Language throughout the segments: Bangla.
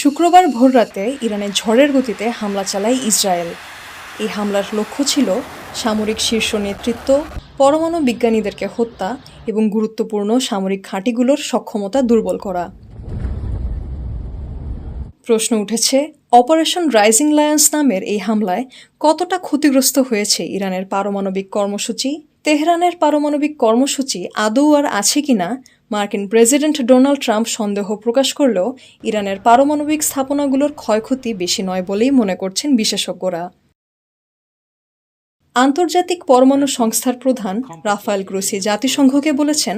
শুক্রবার ভোররাতে ইরানে ঝড়ের গতিতে হামলা চালায় ইসরায়েল। এই হামলার লক্ষ্য ছিল সামরিক শীর্ষ নেতৃত্ব, পরমাণু বিজ্ঞানীদেরকে হত্যা এবং গুরুত্বপূর্ণ সামরিক ঘাঁটিগুলোর সক্ষমতা দুর্বল করা। প্রশ্ন উঠেছে, অপারেশন রাইজিং লায়ন্স নামের এই হামলায় কতটা ক্ষতিগ্রস্ত হয়েছে ইরানের পারমাণবিক কর্মসূচি? তেহরানের পারমাণবিক কর্মসূচি আদৌ আর আছে কিনা? মার্কিন প্রেসিডেন্ট ডোনাল্ড ট্রাম্প সন্দেহ প্রকাশ করলেও ইরানের পারমাণবিক স্থাপনাগুলোর ক্ষয়ক্ষতি বেশি নয় বলেই মনে করছেন বিশেষজ্ঞরা। আন্তর্জাতিক পরমাণু সংস্থার প্রধান রাফায়েল গ্রোসি জাতিসংঘকে বলেছেন,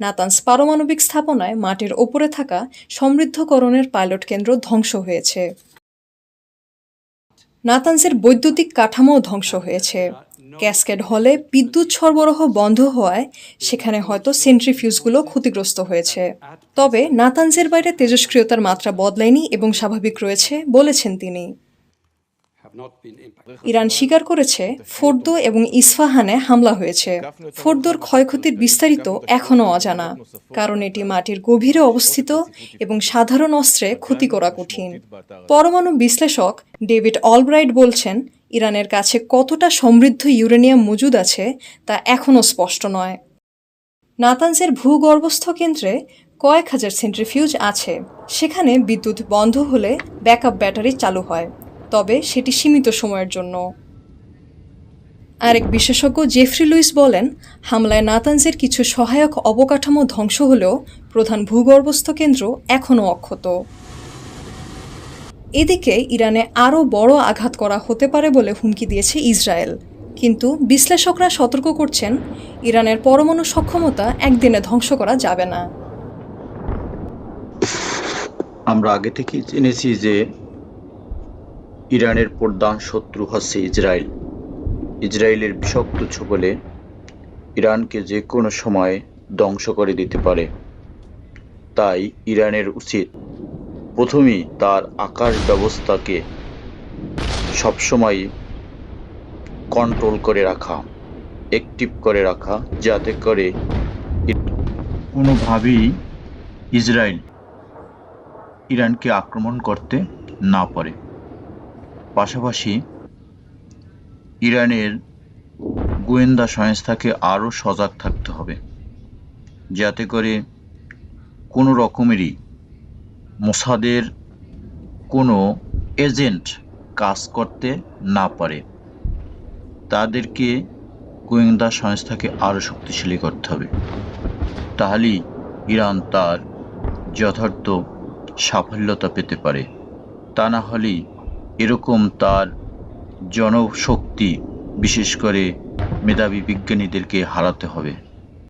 নাতানস পারমাণবিক স্থাপনায় মাটির ওপরে থাকা সমৃদ্ধকরণের পাইলট কেন্দ্র ধ্বংস হয়েছে। নাতানসের বৈদ্যুতিক কাঠামো ধ্বংস হয়েছে। ক্যাসকেড হলে বিদ্যুৎ সরবরাহ বন্ধ হওয়ায় সেখানে হয়তো সেন্ট্রিফিউজগুলো ক্ষতিগ্রস্ত হয়েছে। তবে নাতানজের বাইরে তেজস্ক্রিয়তার মাত্রা বদলায়নি এবং স্বাভাবিক রয়েছে বলেছেন তিনি। ইরান স্বীকার করেছে ফোর্দো এবং ইস্ফাহানে হামলা হয়েছে। ফোর্দোর ক্ষয়ক্ষতির বিস্তারিত এখনও অজানা, কারণ এটি মাটির গভীরে অবস্থিত এবং সাধারণ অস্ত্রে ক্ষতি করা কঠিন। পরমাণু বিশ্লেষক ডেভিড অলব্রাইট বলছেন ইরানের কাছে কতটা সমৃদ্ধ ইউরেনিয়াম মজুদ আছে তা এখনও স্পষ্ট নয়। নাতানজের ভূগর্ভস্থ কেন্দ্রে কয়েক হাজার সেন্ট্রিফিউজ আছে। সেখানে বিদ্যুৎ বন্ধ হলে ব্যাকআপ ব্যাটারি চালু হয়, তবে সেটি সীমিত সময়ের জন্য। আরেক বিশেষজ্ঞ জেফরি লুইস বলেন, হামলায় নাতানজের কিছু সহায়ক অবকাঠামো ধ্বংস হলেও প্রধান ভূগর্ভস্থ কেন্দ্র এখনও অক্ষত। এদিকে ইরানে আরও বড় আঘাত করা হতে পারে বলে হুমকি দিয়েছে ইসরায়েল। কিন্তু বিশ্লেষকরা সতর্ক করছেন, ইরানের পরমাণু সক্ষমতা একদিনে ধ্বংস করা যাবে না। আমরা আগে থেকেই জেনেছি যে ইরানের প্রধান শত্রু হচ্ছে ইসরায়েল। ইসরায়েলের বিষাক্ত ছোবলে ইরানকে যে কোনো সময় ধ্বংস করে দিতে পারে। তাই ইরানের উচিত প্রথমেই তার আকাশ ব্যবস্থাকে সবসময় কন্ট্রোল করে রাখা অ্যাক্টিভ করে রাখা, যাতে করে কোনোভাবেই ইসরায়েল ইরানকে আক্রমণ করতে না পারে। পাশাপাশি ইরানের গোয়েন্দা সংস্থাকে আরও সজাগ থাকতে হবে, যাতে করে কোনো রকমেরই মোসাদের কোনো এজেন্ট কাজ করতে না পারে। তাদেরকে গোয়েন্দা সংস্থাকে আরও শক্তিশালী করতে হবে। তাহলেই ইরান তার যথার্থ সাফল্যতা পেতে পারে। তা না হলেই এরকম তার জনশক্তি, বিশেষ করে মেধাবী বিজ্ঞানীদেরকে হারাতে হবে।